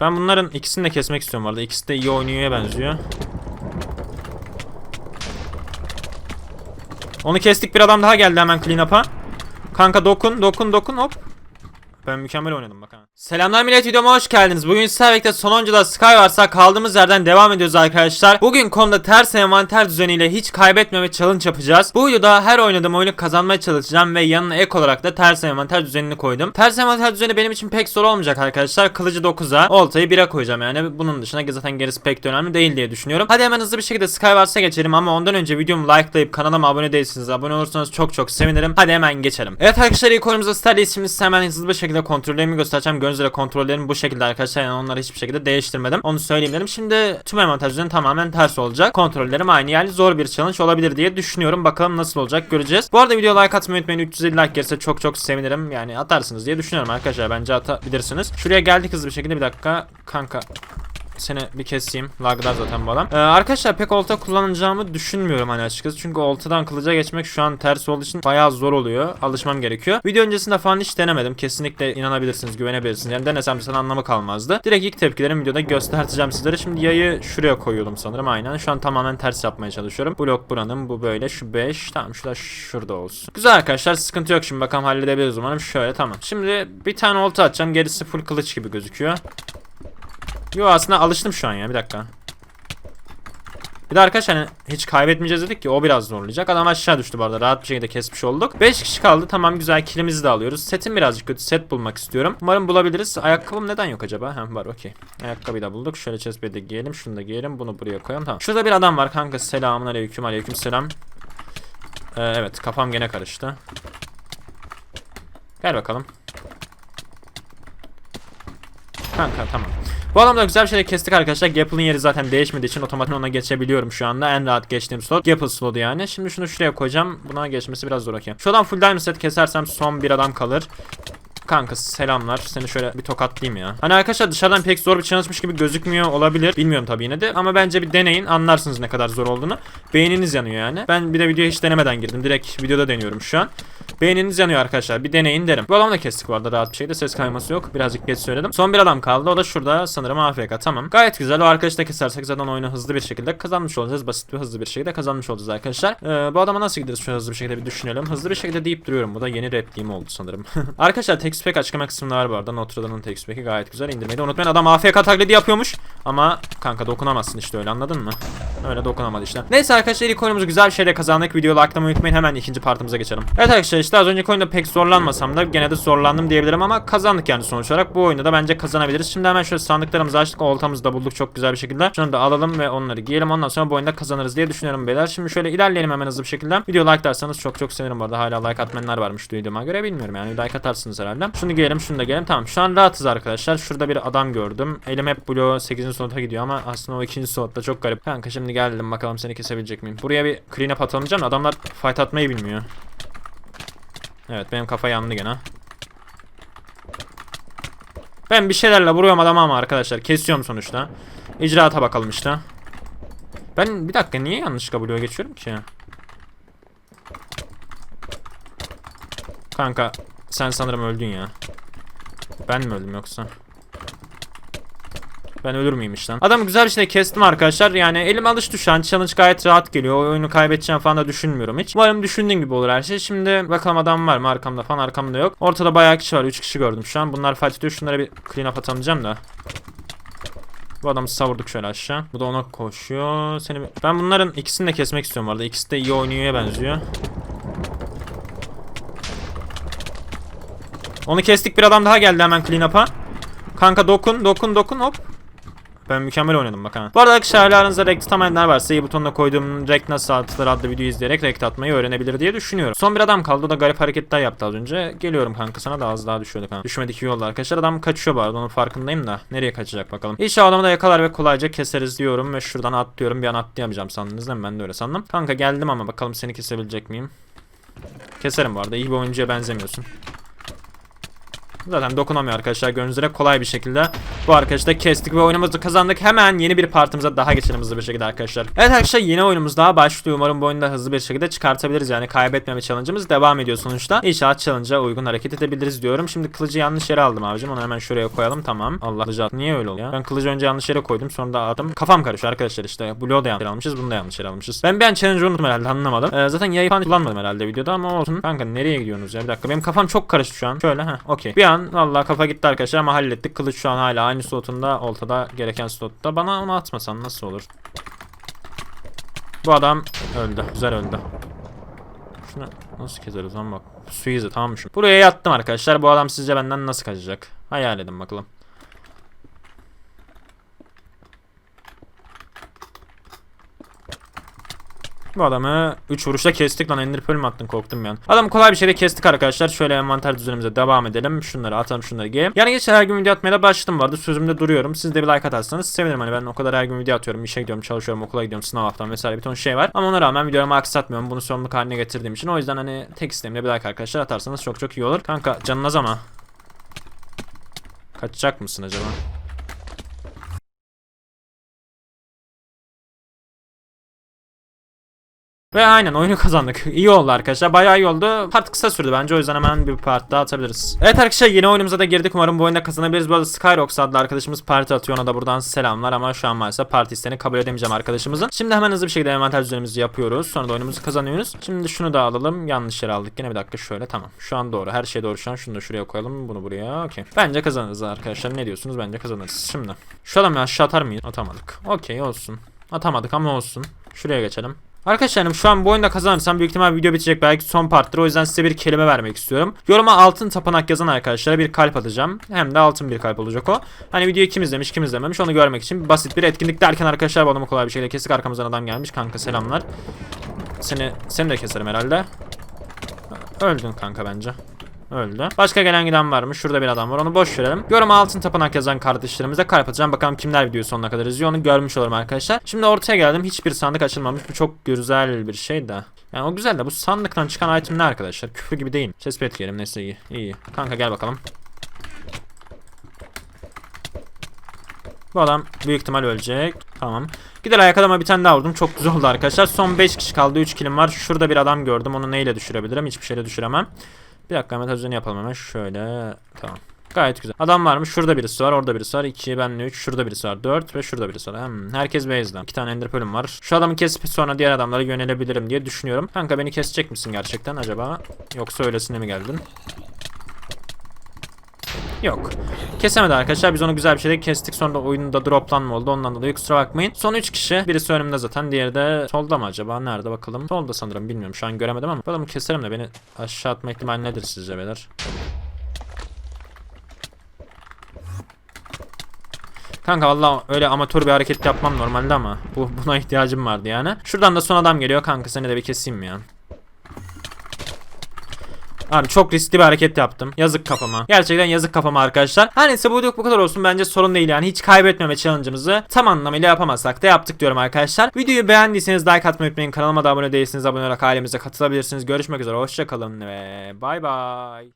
Ben bunların ikisini de kesmek istiyorum arada. İkisi de iyi oynuyor'a benziyor. Onu kestik bir adam daha geldi hemen clean up'a. Kanka dokun dokun dokun hop. Ben mükemmel oynadım bak ha. Selamlar millet videoma hoş geldiniz. Bugün sizlerle sonuncuda Skywars'a kaldığımız yerden devam ediyoruz arkadaşlar. Bugün konuda ters envanter düzeniyle hiç kaybetmeme challenge yapacağız. Bu videoda her oynadığım oyunu kazanmaya çalışacağım ve yanına ek olarak da ters envanter düzenini koydum. Ters envanter düzeni benim için pek zor olmayacak arkadaşlar. Kılıcı 9'a, oltayı 1'e koyacağım yani. Bunun dışında zaten gerisi pek de önemli değil diye düşünüyorum. Hadi hemen hızlı bir şekilde Skywars'a geçelim ama ondan önce videomu likelayıp kanalıma abone değilsiniz. Abone olursanız çok çok sevinirim. Hadi hemen geçelim. Evet arkadaşlar ilk oyunumuzda Star'deyiz. Şimdi size hemen hızlı bir şekilde kontrollerimi göstereceğim. Gördüğünüz üzere kontrollerim bu şekilde arkadaşlar. Yani onları hiçbir şekilde değiştirmedim. Onu söyleyeyim dedim. Şimdi tüm envanter tamamen ters olacak. Kontrollerim aynı yani zor bir challenge olabilir diye düşünüyorum. Bakalım nasıl olacak göreceğiz. Bu arada video like atmayı unutmayın. 350 like gelirse çok çok sevinirim. Yani atarsınız diye düşünüyorum arkadaşlar. Bence atabilirsiniz. Şuraya geldik hızlı bir şekilde. Bir dakika. Kanka seni bir keseyim. Laglar zaten bu adam. Ee, arkadaşlar pek olta kullanacağımı düşünmüyorum hani açıkçası. Çünkü oltadan kılıca geçmek şu an ters olduğu için bayağı zor oluyor. Alışmam gerekiyor. Video öncesinde falan hiç denemedim. Kesinlikle inanabilirsiniz, güvenebilirsiniz. Yani denesem sana anlamı kalmazdı. Direkt ilk tepkilerimi videoda göstereceğim sizlere. Şimdi yayı şuraya koyuyordum sanırım aynen. Şu an tamamen ters yapmaya çalışıyorum. Blok buranın bu böyle. Şu 5. Tamam şu da şurada olsun. Güzel arkadaşlar sıkıntı yok şimdi bakalım halledebiliriz umarım. Şöyle tamam. Şimdi bir tane olta atacağım. Gerisi full kılıç gibi gözüküyor. Yo aslında alıştım şu an ya bir dakika. Bir de arkadaşlar hani hiç kaybetmeyeceğiz dedik ki o biraz zorlayacak. Adam aşağı düştü bu arada rahat bir şekilde kesmiş olduk. 5 kişi kaldı tamam güzel kilimizi de alıyoruz. Setim birazcık kötü set bulmak istiyorum. Umarım bulabiliriz. Ayakkabım neden yok acaba? Hem var okey. Ayakkabıyı da bulduk. Şöyle chestplate'i de giyelim. Şunu da giyelim. Bunu buraya koyalım tamam. Şurada bir adam var kanka. Selamun aleyküm aleyküm selam. Ee, evet kafam gene karıştı. Gel bakalım. Kanka tamam. Bu adamda güzel bir şey kestik arkadaşlar. Gapple'ın yeri zaten değişmediği için otomatik ona geçebiliyorum şu anda. En rahat geçtiğim slot Gapple slotu yani. Şimdi şunu şuraya koyacağım. Buna geçmesi biraz zor okey. Şuradan full diamond set kesersem son bir adam kalır. Kanka selamlar. Seni şöyle bir tokatlayayım ya. Hani arkadaşlar dışarıdan pek zor bir challenge'mış gibi gözükmüyor olabilir. Bilmiyorum tabii yine de. Ama bence bir deneyin. Anlarsınız ne kadar zor olduğunu. Beyniniz yanıyor yani. Ben bir de videoya hiç denemeden girdim. Direkt videoda deniyorum şu an. Beyniniz yanıyor arkadaşlar. Bir deneyin derim. Bu adamı da kestik bu arada rahat bir şekilde. Ses kayması yok. Birazcık geç söyledim. Son bir adam kaldı. O da şurada sanırım AFK. Tamam. Gayet güzel. O arkadaşı da kesersek zaten oyunu hızlı bir şekilde kazanmış olacağız. Basit ve hızlı bir şekilde kazanmış olacağız arkadaşlar. Ee, bu adama nasıl gideriz şöyle hızlı bir şekilde bir düşünelim. Hızlı bir şekilde deyip duruyorum. Bu da yeni repliğim oldu sanırım. arkadaşlar text pack açıklama kısmında var bu arada. Notre text pack'i gayet güzel. İndirmeyi unutmayın. Adam AFK taklidi yapıyormuş. Ama kanka dokunamazsın işte öyle anladın mı? Öyle dokunamadı işte. Neyse arkadaşlar ilk oyunumuzu güzel bir şeyle kazandık. Videoyu likelamayı unutmayın. Hemen ikinci partımıza geçelim. Evet arkadaşlar işte az önceki oyunda pek zorlanmasam da gene de zorlandım diyebilirim ama kazandık yani sonuç olarak. Bu oyunda da bence kazanabiliriz. Şimdi hemen şöyle sandıklarımızı açtık. Oltamızı da bulduk çok güzel bir şekilde. Şunu da alalım ve onları giyelim. Ondan sonra bu oyunda kazanırız diye düşünüyorum beyler. Şimdi şöyle ilerleyelim hemen hızlı bir şekilde. Video like dersanız çok çok sevinirim bu arada. Hala like atmayanlar varmış duyduğuma göre bilmiyorum yani. Like atarsınız herhalde. Şunu giyelim şunu da giyelim. Tamam şu an rahatız arkadaşlar. Şurada bir adam gördüm. Elim hep bloğu 8. slota gidiyor ama aslında o 2. slotta çok garip. Kanka şimdi geldim bakalım seni kesebilecek miyim? Buraya bir clean up atalım de adamlar fight atmayı bilmiyor. Evet benim kafa yandı gene. Ben bir şeylerle vuruyorum adamı ama arkadaşlar kesiyorum sonuçta. İcraata bakalım işte. Ben bir dakika niye yanlış bloğa geçiyorum ki? Kanka sen sanırım öldün ya. Ben mi öldüm yoksa? Ben ölür müyüm işte? Adamı güzel bir kestim arkadaşlar. Yani elim alıştı şu an. Challenge gayet rahat geliyor. O oyunu kaybedeceğim falan da düşünmüyorum hiç. Umarım düşündüğüm gibi olur her şey. Şimdi bakalım adam var mı arkamda falan arkamda yok. Ortada bayağı kişi var. 3 kişi gördüm şu an. Bunlar fight ediyor. Şunlara bir clean up atamayacağım da. Bu adamı savurduk şöyle aşağı. Bu da ona koşuyor. Seni Ben bunların ikisini de kesmek istiyorum arada. İkisi de iyi oynuyor'a benziyor. Onu kestik bir adam daha geldi hemen clean up'a. Kanka dokun dokun dokun hop. Ben mükemmel oynadım bak. Bu arada arkadaşlar aranızda rekt atamayanlar varsa iyi butonuna koyduğum rekt nasıl atılır adlı videoyu izleyerek rekt atmayı öğrenebilir diye düşünüyorum. Son bir adam kaldı o da garip hareketler yaptı az önce. Geliyorum kanka sana da az daha düşüyorduk ha. Düşmedik iyi oldu arkadaşlar. Adam kaçıyor arada onun farkındayım da. Nereye kaçacak bakalım. İnşallah adamı da yakalar ve kolayca keseriz diyorum ve şuradan atlıyorum. Bir an atlayamayacağım sandınız değil mi? Ben de öyle sandım. Kanka geldim ama bakalım seni kesebilecek miyim? Keserim bu arada. İyi bir oyuncuya benzemiyorsun. Zaten dokunamıyor arkadaşlar gördüğünüz üzere kolay bir şekilde bu arkadaşı da kestik ve oyunumuzu kazandık. Hemen yeni bir partimize daha geçelim hızlı bir şekilde arkadaşlar. Evet arkadaşlar yeni oyunumuz daha başlıyor. Umarım bu oyunu da hızlı bir şekilde çıkartabiliriz. Yani kaybetmeme challenge'ımız devam ediyor sonuçta. İnşallah challenge'a uygun hareket edebiliriz diyorum. Şimdi kılıcı yanlış yere aldım abicim. Onu hemen şuraya koyalım. Tamam. Allah kılıcı. Niye öyle oluyor? Ben kılıcı önce yanlış yere koydum. Sonra da aldım. Kafam karışıyor arkadaşlar işte. Bloğu da yanlış almışız. Bunu da yanlış yere almışız. Ben bir an challenge'ı unuttum herhalde anlamadım. Ee, zaten yayı falan kullanmadım herhalde videoda ama olsun. Kanka nereye gidiyorsunuz ya? Bir dakika. Benim kafam çok karıştı şu an. Şöyle ha. Okey. Bir an vallahi kafa gitti arkadaşlar ama hallettik. Kılıç şu an hala aynı slotunda. Oltada gereken slotta. Bana onu atmasan nasıl olur? Bu adam öldü. Güzel öldü. Şunu nasıl keseriz lan bak. Suizi tamam şu. Buraya yattım arkadaşlar. Bu adam sizce benden nasıl kaçacak? Hayal edin bakalım. Bu adamı 3 vuruşta kestik lan Ender Pearl mi attın korktum yani. Adamı kolay bir şekilde kestik arkadaşlar. Şöyle envanter düzenimize devam edelim. Şunları atalım şunları giyelim. Yani geç her gün video atmaya da başladım vardı. Sözümde duruyorum. Siz de bir like atarsanız sevinirim. Hani ben o kadar her gün video atıyorum. İşe gidiyorum, çalışıyorum, okula gidiyorum, sınav haftam vesaire bir ton şey var. Ama ona rağmen videolarımı aksatmıyorum. Bunu sorumluluk haline getirdiğim için. O yüzden hani tek isteğim de bir like arkadaşlar atarsanız çok çok iyi olur. Kanka canınız ama. Kaçacak mısın acaba? Ve aynen oyunu kazandık. İyi oldu arkadaşlar. Bayağı iyi oldu. Part kısa sürdü bence. O yüzden hemen bir part daha atabiliriz. Evet arkadaşlar yeni oyunumuza da girdik. Umarım bu oyunda kazanabiliriz. Bu arada Skyrox adlı arkadaşımız parti atıyor. Ona da buradan selamlar ama şu an maalesef parti isteğini kabul edemeyeceğim arkadaşımızın. Şimdi hemen hızlı bir şekilde envanter düzenimizi yapıyoruz. Sonra da oyunumuzu kazanıyoruz. Şimdi şunu da alalım. Yanlış yere aldık. Yine bir dakika şöyle. Tamam. Şu an doğru. Her şey doğru şu an. Şunu da şuraya koyalım. Bunu buraya. Okey. Bence kazanırız arkadaşlar. Ne diyorsunuz? Bence kazanırız. Şimdi. Şu adamı aşağı atar mıyız? Atamadık. Okey olsun. Atamadık ama olsun. Şuraya geçelim. Arkadaşlarım şu an bu oyunda kazanırsam büyük ihtimal video bitecek belki son parttır. O yüzden size bir kelime vermek istiyorum. Yoruma altın tapınak yazan arkadaşlara bir kalp atacağım. Hem de altın bir kalp olacak o. Hani videoyu kim izlemiş kim izlememiş onu görmek için basit bir etkinlik derken arkadaşlar adamı kolay bir şekilde kestik. Arkamızdan adam gelmiş. Kanka selamlar. Seni, seni de keserim herhalde. Öldün kanka bence. Öldü. Başka gelen giden var mı? Şurada bir adam var. Onu boş verelim. Yoruma altın tapınak yazan kardeşlerimize kalp atacağım. Bakalım kimler videoyu sonuna kadar izliyor onu görmüş olurum arkadaşlar. Şimdi ortaya geldim. Hiçbir sandık açılmamış. Bu çok güzel bir şey de. Yani o güzel de bu sandıktan çıkan item ne arkadaşlar? Küfür gibi değil. Chestplate giyelim neyse iyi. İyi. Kanka gel bakalım. Bu adam büyük ihtimal ölecek. Tamam. Gider ayak adama bir tane daha vurdum. Çok güzel oldu arkadaşlar. Son 5 kişi kaldı. 3 kilim var. Şurada bir adam gördüm. Onu neyle düşürebilirim? Hiçbir şeyle düşüremem. Bir dakika hemen düzeni yapalım hemen. Şöyle. Tamam. Gayet güzel. Adam varmış. Şurada birisi var. Orada birisi var. 2, benle 3. Şurada birisi var. 4 ve şurada birisi var. Hmm, herkes base'den. 2 tane ender pearl'üm var. Şu adamı kesip sonra diğer adamlara yönelebilirim diye düşünüyorum. Kanka beni kesecek misin gerçekten acaba? Yoksa öylesine mi geldin? Yok. Kesemedi arkadaşlar. Biz onu güzel bir şekilde kestik. Sonra da oyunda droplanma oldu. Ondan dolayı kusura bakmayın. Son 3 kişi. Birisi önümde zaten. Diğeri de solda mı acaba? Nerede bakalım. Solda sanırım. Bilmiyorum. Şu an göremedim ama. Adamı keserim de beni aşağı atma ihtimali nedir sizce beyler? Kanka valla öyle amatör bir hareket yapmam normalde ama bu buna ihtiyacım vardı yani. Şuradan da son adam geliyor kanka seni de bir keseyim ya? Abi çok riskli bir hareket yaptım. Yazık kafama. Gerçekten yazık kafama arkadaşlar. Her neyse bu video bu kadar olsun. Bence sorun değil yani. Hiç kaybetmeme challenge'ımızı tam anlamıyla yapamazsak da yaptık diyorum arkadaşlar. Videoyu beğendiyseniz like atmayı unutmayın. Kanalıma da abone değilseniz abone olarak ailemize katılabilirsiniz. Görüşmek üzere. Hoşçakalın ve bay bay.